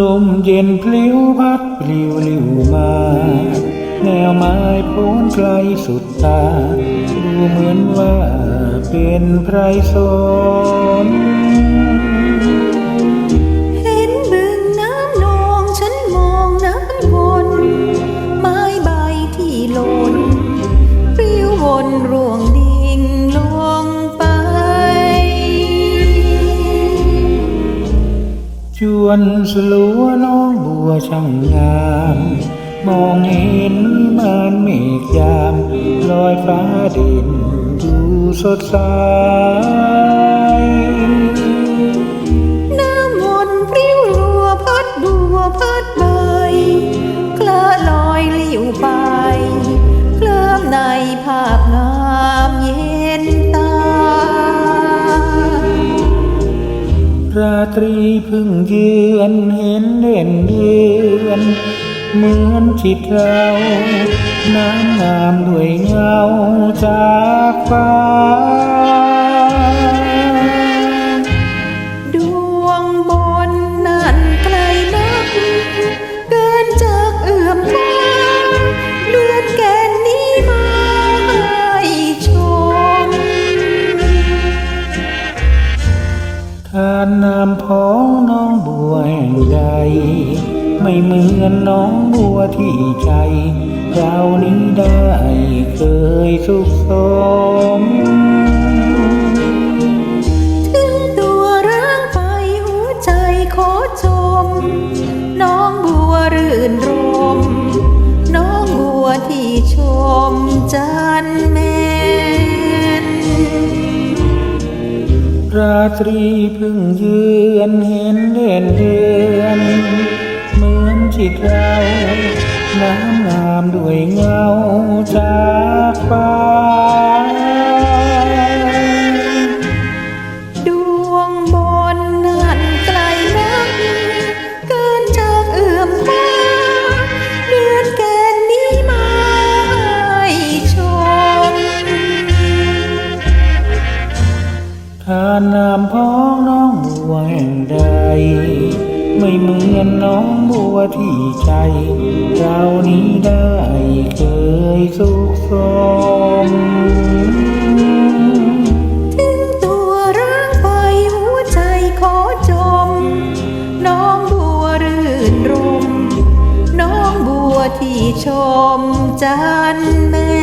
ลมเย็นพลิ้วพัดปลิวลิวมา แนวไม้โพ้นไกลสุดตา ดูเหมือนว่าเป็นไพรสนเห็นบึงน้ำนองฉันมองน้ำวน ไม้ใบที่หล่นปลิววนร่วง จวนสลัวน้องบัวช่างงาม มองเห็นมานเมฆยามลอยฟ้าเด่นดูสดใสน้ำวนปลิวรัวพัดบัวพัดใบเคลาลอยลิ่วไป เคลิ้มในภาพงา ราตรีพึ่งเยือนเห็นเด่นเดือนเหมือนจิตเราน้ำงามด้วยเงาจากฟ้า ทานนามพ้องน้องบัวแห่งใดไม่เหมือนน้องบัวที่ใจเรานี้ได้เคยสุขสม ราตรีเพึ่งเยือนเห็นเด่นเดือนเหมือนจิตเราน้ำงามด้วยเงาจากฟ้า ทานน้ำพ้องน้องบัวแห่งใด ไม่เหมือนน้องบัวที่ใจเรานี้ได้เคยสุขสมถึงตัวร่างไปหัวใจขอจม น้องบัวรื่นรม น้องบัวที่ชมจันแม่